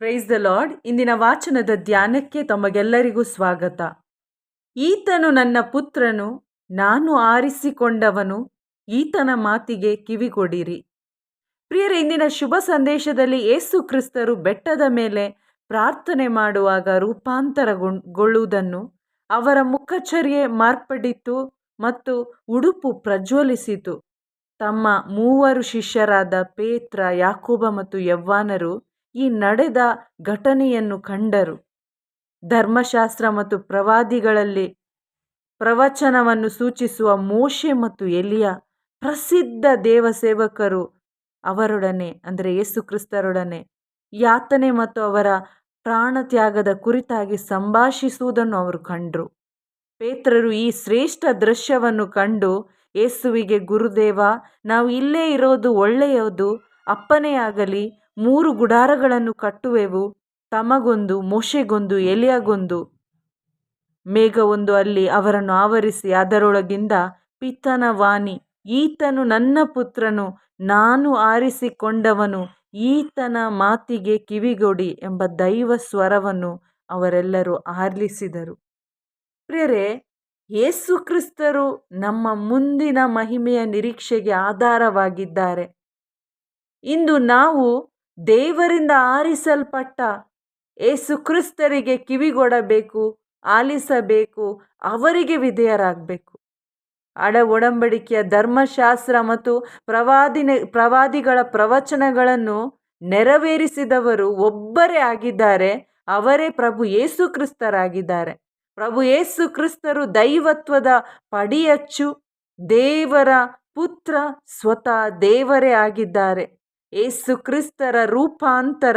Praise the lord ಇಂದಿನ ವಾಚನದ ಧ್ಯಾನಕ್ಕೆ ತಮಗೆಲ್ಲರಿಗೂ ಸ್ವಾಗತ. ಈತನು ನನ್ನ ಪುತ್ರನು, ನಾನು ಆರಿಸಿಕೊಂಡವನು, ಈತನ ಮಾತಿಗೆ ಕಿವಿಗೊಡಿರಿ. ಪ್ರಿಯರ, ಇಂದಿನ ಶುಭ ಸಂದೇಶದಲ್ಲಿ ಏಸು ಕ್ರಿಸ್ತರು ಬೆಟ್ಟದ ಮೇಲೆ ಪ್ರಾರ್ಥನೆ ಮಾಡುವಾಗ ರೂಪಾಂತರಗೊಳ್ಳುವುದನ್ನು ಅವರ ಮುಖಚರ್ಯೆ ಮಾರ್ಪಡಿತು ಮತ್ತು ಉಡುಪು ಪ್ರಜ್ವಲಿಸಿತು. ತಮ್ಮ ಮೂವರು ಶಿಷ್ಯರಾದ ಪೇತ್ರ, ಯಾಕೋಬ ಮತ್ತು ಯವ್ವಾನರು ಈ ನಡೆದ ಘಟನೆಯನ್ನು ಕಂಡರು. ಧರ್ಮಶಾಸ್ತ್ರ ಮತ್ತು ಪ್ರವಾದಿಗಳಲ್ಲಿ ಪ್ರವಚನವನ್ನು ಸೂಚಿಸುವ ಮೋಶೆ ಮತ್ತು ಎಲಿಯ ಪ್ರಸಿದ್ಧ ದೇವಸೇವಕರು ಅವರೊಡನೆ, ಅಂದರೆ ಯೇಸು ಕ್ರಿಸ್ತರೊಡನೆ, ಯಾತನೆ ಮತ್ತು ಅವರ ಪ್ರಾಣತ್ಯಾಗದ ಕುರಿತಾಗಿ ಸಂಭಾಷಿಸುವುದನ್ನು ಅವರು ಕಂಡರು. ಪೇತ್ರರು ಈ ಶ್ರೇಷ್ಠ ದೃಶ್ಯವನ್ನು ಕಂಡು ಯೇಸುವಿಗೆ, ಗುರುದೇವ, ನಾವು ಇಲ್ಲೇ ಇರೋದು ಒಳ್ಳೆಯದು ಅಪ್ಪನೇ ಆಗಲಿ ಮೂರು ಗುಡಾರಗಳನ್ನು ಕಟ್ಟುವೆವು. ತಮಗೊಂದು, ಮೋಶೆಗೊಂದು, ಎಲಿಯಗೊಂದು. ಮೇಘವೊಂದು ಅಲ್ಲಿ ಅವರನ್ನು ಆವರಿಸಿ ಅದರೊಳಗಿಂದ, ಪಿತನ ವಾಣಿ ಈತನು ನನ್ನ ಪುತ್ರನು, ನಾನು ಆರಿಸಿಕೊಂಡವನು, ಈತನ ಮಾತಿಗೆ ಕಿವಿಗೊಡಿ ಎಂಬ ದೈವ ಸ್ವರವನ್ನು ಅವರೆಲ್ಲರೂ ಆಲಿಸಿದರು ಪ್ರಿಯರೇ ಯೇಸು ಕ್ರಿಸ್ತರು ನಮ್ಮ ಮುಂದಿನ ಮಹಿಮೆಯ ನಿರೀಕ್ಷೆಗೆ ಆಧಾರವಾಗಿದ್ದಾರೆ. ಇಂದು ನಾವು ದೇವರಿಂದ ಆರಿಸಲ್ಪಟ್ಟ ಏಸು ಕ್ರಿಸ್ತರಿಗೆ ಕಿವಿಗೊಡಬೇಕು, ಆಲಿಸಬೇಕು, ಅವರಿಗೆ ವಿಧೇಯರಾಗಬೇಕು. ಅಡ ಒಡಂಬಡಿಕೆಯ ಧರ್ಮಶಾಸ್ತ್ರ ಮತ್ತು ಪ್ರವಾದಿನ, ಪ್ರವಾದಿಗಳ ಪ್ರವಚನಗಳನ್ನು ನೆರವೇರಿಸಿದವರು ಒಬ್ಬರೇ ಆಗಿದ್ದಾರೆ, ಅವರೇ ಪ್ರಭು ಯೇಸು ಕ್ರಿಸ್ತರಾಗಿದ್ದಾರೆ. ಪ್ರಭು ಯೇಸು ಕ್ರಿಸ್ತರು ದೈವತ್ವದ ಪಡಿಯಚ್ಚು, ದೇವರ ಪುತ್ರ ಸ್ವತಃ ದೇವರೇ ಆಗಿದ್ದಾರೆ. ಏಸು ಕ್ರಿಸ್ತರ ರೂಪಾಂತರ,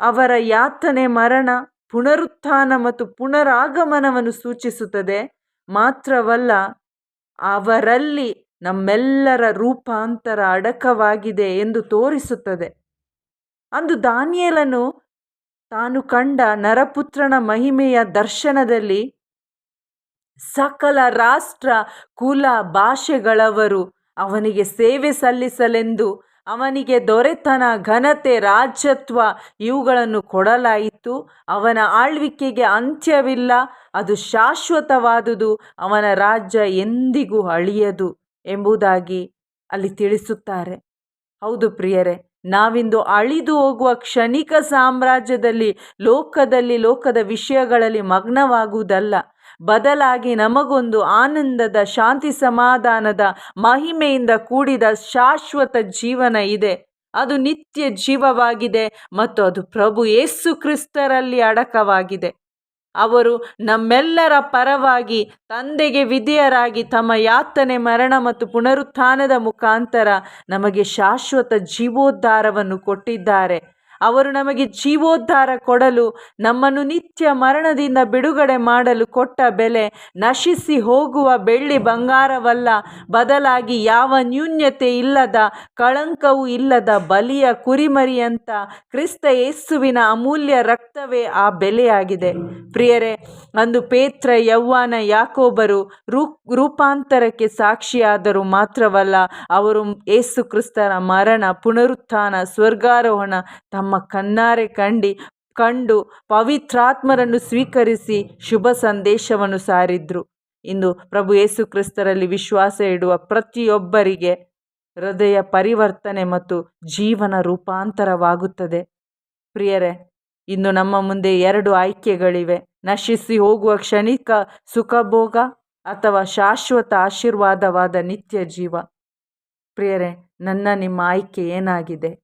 ಅವರ ಯಾತನೆ ಮರಣ, ಪುನರುತ್ಥಾನ ಮತ್ತು ಪುನರಾಗಮನವನ್ನು ಸೂಚಿಸುತ್ತದೆ. ಮಾತ್ರವಲ್ಲ, ಅವರಲ್ಲಿ ನಮ್ಮೆಲ್ಲರ ರೂಪಾಂತರ ಅಡಕವಾಗಿದೆ ಎಂದು ತೋರಿಸುತ್ತದೆ. ಅಂದು ದಾನಿಯಲನು ತಾನು ಕಂಡ ನರಪುತ್ರನ ಮಹಿಮೆಯ ದರ್ಶನದಲ್ಲಿ ಸಕಲ ರಾಷ್ಟ್ರ, ಕುಲ, ಭಾಷೆಗಳವರು ಅವನಿಗೆ ಸೇವೆ ಸಲ್ಲಿಸಲೆಂದು ಅವನಿಗೆ ದೊರೆತನ, ಘನತೆ, ರಾಜ್ಯತ್ವ ಇವುಗಳನ್ನು ಕೊಡಲಾಯಿತು. ಅವನ ಆಳ್ವಿಕೆಗೆ ಅಂತ್ಯವಿಲ್ಲ. ಅದು ಶಾಶ್ವತವಾದುದು. ಅವನ ರಾಜ್ಯ ಎಂದಿಗೂ ಅಳಿಯದು ಎಂಬುದಾಗಿ ಅಲ್ಲಿ ತಿಳಿಸುತ್ತಾರೆ. ಹೌದು ಪ್ರಿಯರೇ, ನಾವಿಂದು ಅಳಿದು ಹೋಗುವ ಕ್ಷಣಿಕ ಸಾಮ್ರಾಜ್ಯದಲ್ಲಿ, ಲೋಕದಲ್ಲಿ, ಲೋಕದ ವಿಷಯಗಳಲ್ಲಿ ಮಗ್ನವಾಗುವುದಲ್ಲ. ಬದಲಾಗಿ ನಮಗೊಂದು ಆನಂದದ, ಶಾಂತಿ ಸಮಾಧಾನದ ಮಹಿಮೆಯಿಂದ ಕೂಡಿದ ಶಾಶ್ವತ ಜೀವನ ಇದೆ. ಅದು ನಿತ್ಯ ಜೀವವಾಗಿದೆ ಮತ್ತು ಅದು ಪ್ರಭು ಯೇಸು ಕ್ರಿಸ್ತರಲ್ಲಿ ಅಡಕವಾಗಿದೆ. ಅವರು ನಮ್ಮೆಲ್ಲರ ಪರವಾಗಿ ತಂದೆಗೆ ವಿಧೇಯರಾಗಿ ತಮ್ಮ ಯಾತನೆ, ಮರಣ ಮತ್ತು ಪುನರುತ್ಥಾನದ ಮುಖಾಂತರ ನಮಗೆ ಶಾಶ್ವತ ಜೀವೋದ್ಧಾರವನ್ನು ಕೊಟ್ಟಿದ್ದಾರೆ. ಅವರು ನಮಗೆ ಜೀವೋದ್ಧಾರ ಕೊಡಲು, ನಮ್ಮನ್ನು ನಿತ್ಯ ಮರಣದಿಂದ ಬಿಡುಗಡೆ ಮಾಡಲು ಕೊಟ್ಟ ಬೆಲೆ, ನಶಿಸಿ ಹೋಗುವ ಬೆಳ್ಳಿ ಬಂಗಾರವಲ್ಲ, ಬದಲಾಗಿ ಯಾವ ನ್ಯೂನ್ಯತೆ ಇಲ್ಲದ, ಕಳಂಕವೂ ಇಲ್ಲದ ಬಲಿಯ ಕುರಿಮರಿಯಂತ ಕ್ರಿಸ್ತ ಯೇಸುವಿನ ಅಮೂಲ್ಯ ರಕ್ತವೇ ಆ ಬೆಲೆಯಾಗಿದೆ. ಪ್ರಿಯರೇ, ಅಂದು ಪೇತ್ರ ಯೌವಾನ ಯಾಕೋಬರು ರೂಪಾಂತರಕ್ಕೆ ಸಾಕ್ಷಿಯಾದರು ಮಾತ್ರವಲ್ಲ, ಅವರು ಏಸು ಕ್ರಿಸ್ತನ ಮರಣ, ಪುನರುತ್ಥಾನ, ಸ್ವರ್ಗಾರೋಹಣ, ತಮ್ಮ ಕಣ್ಣಾರೆ ಕಂಡಿ, ಕಂಡು ಪವಿತ್ರಾತ್ಮರನ್ನು ಸ್ವೀಕರಿಸಿ ಶುಭ ಸಂದೇಶವನ್ನು ಸಾರಿದ್ರು. ಇಂದು ಪ್ರಭು ಯೇಸು ಕ್ರಿಸ್ತರಲ್ಲಿ ವಿಶ್ವಾಸ ಇಡುವ ಪ್ರತಿಯೊಬ್ಬರಿಗೆ ಹೃದಯ ಪರಿವರ್ತನೆ ಮತ್ತು ಜೀವನ ರೂಪಾಂತರವಾಗುತ್ತದೆ. ಪ್ರಿಯರೇ, ಇನ್ನು ನಮ್ಮ ಮುಂದೆ ಎರಡು ಆಯ್ಕೆಗಳಿವೆ. ನಶಿಸಿ ಹೋಗುವ ಕ್ಷಣಿಕ ಸುಖಭೋಗ ಅಥವಾ ಶಾಶ್ವತ ಆಶೀರ್ವಾದವಾದ ನಿತ್ಯ ಜೀವ. ಪ್ರಿಯರೇ, ನನ್ನ ನಿಮ್ಮ ಆಯ್ಕೆ ಏನಾಗಿದೆ?